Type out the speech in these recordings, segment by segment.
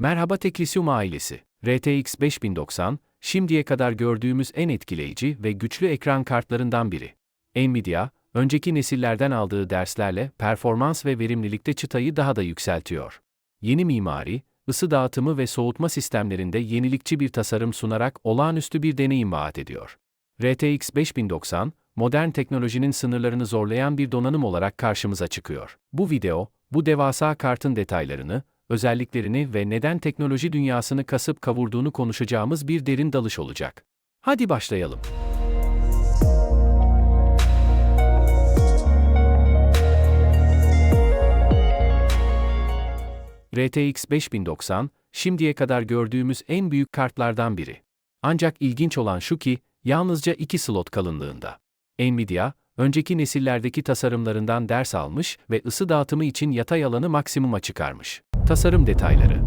Merhaba Teklisyum ailesi. RTX 5090, şimdiye kadar gördüğümüz en etkileyici ve güçlü ekran kartlarından biri. Nvidia, önceki nesillerden aldığı derslerle performans ve verimlilikte çıtayı daha da yükseltiyor. Yeni mimari, ısı dağıtımı ve soğutma sistemlerinde yenilikçi bir tasarım sunarak olağanüstü bir deneyim vaat ediyor. RTX 5090, modern teknolojinin sınırlarını zorlayan bir donanım olarak karşımıza çıkıyor. Bu video, bu devasa kartın detaylarını, özelliklerini ve neden teknoloji dünyasını kasıp kavurduğunu konuşacağımız bir derin dalış olacak. Hadi başlayalım. RTX 5090, şimdiye kadar gördüğümüz en büyük kartlardan biri. Ancak ilginç olan şu ki, yalnızca 2 slot kalınlığında. Nvidia, önceki nesillerdeki tasarımlarından ders almış ve ısı dağıtımı için yatay alanı maksimuma çıkarmış. Tasarım detayları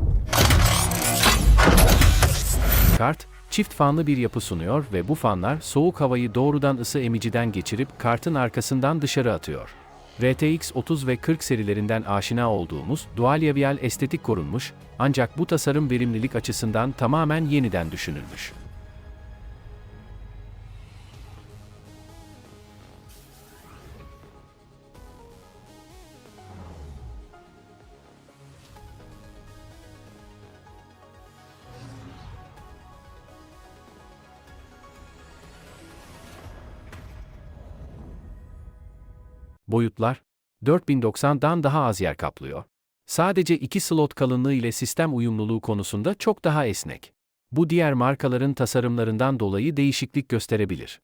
Kart, çift fanlı bir yapı sunuyor ve bu fanlar soğuk havayı doğrudan ısı emiciden geçirip kartın arkasından dışarı atıyor. RTX 30 ve 40 serilerinden aşina olduğumuz dual estetik korunmuş, ancak bu tasarım verimlilik açısından tamamen yeniden düşünülmüş. Boyutlar, 4090'dan daha az yer kaplıyor. Sadece 2 slot kalınlığı ile sistem uyumluluğu konusunda çok daha esnek. Bu diğer markaların tasarımlarından dolayı değişiklik gösterebilir.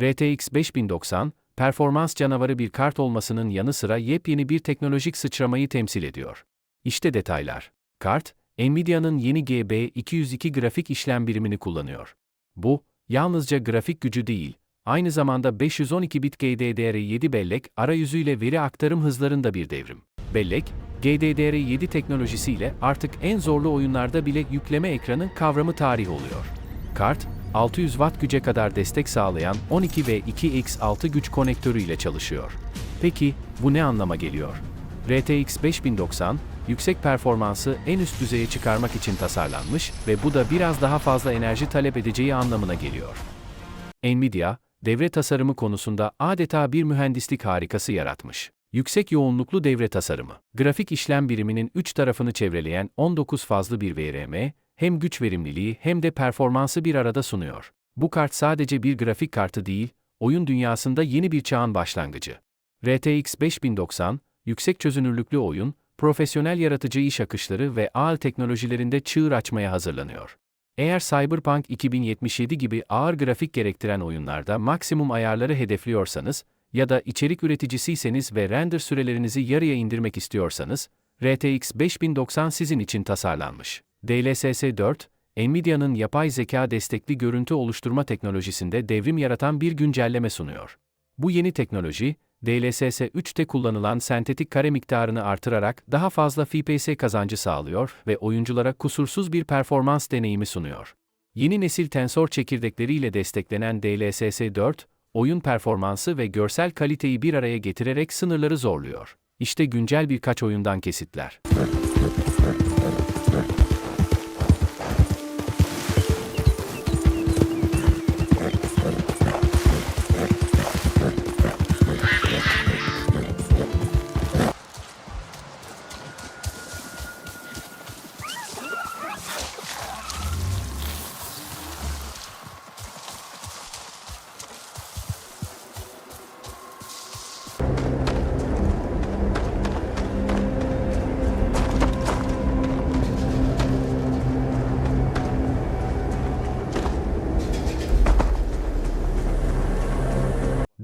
RTX 5090, performans canavarı bir kart olmasının yanı sıra yepyeni bir teknolojik sıçramayı temsil ediyor. İşte detaylar. Kart, Nvidia'nın yeni GB202 grafik işlem birimini kullanıyor. Bu, yalnızca grafik gücü değil, aynı zamanda 512 bit GDDR7 bellek arayüzüyle veri aktarım hızlarında bir devrim. Bellek, GDDR7 teknolojisiyle artık en zorlu oyunlarda bile yükleme ekranı kavramı tarih oluyor. Kart, 600 Watt güce kadar destek sağlayan 12 ve 2x6 güç konektörü ile çalışıyor. Peki, bu ne anlama geliyor? RTX 5090, yüksek performansı en üst düzeye çıkarmak için tasarlanmış ve bu da biraz daha fazla enerji talep edeceği anlamına geliyor. Nvidia, devre tasarımı konusunda adeta bir mühendislik harikası yaratmış. Yüksek yoğunluklu devre tasarımı. Grafik işlem biriminin üç tarafını çevreleyen 19 fazlı bir VRM, hem güç verimliliği hem de performansı bir arada sunuyor. Bu kart sadece bir grafik kartı değil, oyun dünyasında yeni bir çağın başlangıcı. RTX 5090, yüksek çözünürlüklü oyun, profesyonel yaratıcı iş akışları ve ağır teknolojilerinde çığır açmaya hazırlanıyor. Eğer Cyberpunk 2077 gibi ağır grafik gerektiren oyunlarda maksimum ayarları hedefliyorsanız ya da içerik üreticisiyseniz ve render sürelerinizi yarıya indirmek istiyorsanız, RTX 5090 sizin için tasarlanmış. DLSS 4, Nvidia'nın yapay zeka destekli görüntü oluşturma teknolojisinde devrim yaratan bir güncelleme sunuyor. Bu yeni teknoloji, DLSS 3'te kullanılan sentetik kare miktarını artırarak daha fazla FPS kazancı sağlıyor ve oyunculara kusursuz bir performans deneyimi sunuyor. Yeni nesil tensor çekirdekleriyle desteklenen DLSS 4, oyun performansı ve görsel kaliteyi bir araya getirerek sınırları zorluyor. İşte güncel birkaç oyundan kesitler.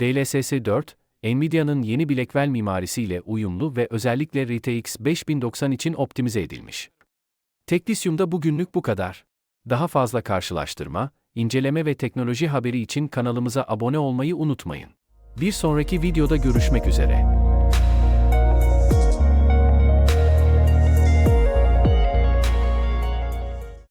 DLSS 4, Nvidia'nın yeni Blackwell mimarisiyle uyumlu ve özellikle RTX 5090 için optimize edilmiş. Teklisyum'da bugünlük bu kadar. Daha fazla karşılaştırma, inceleme ve teknoloji haberi için kanalımıza abone olmayı unutmayın. Bir sonraki videoda görüşmek üzere.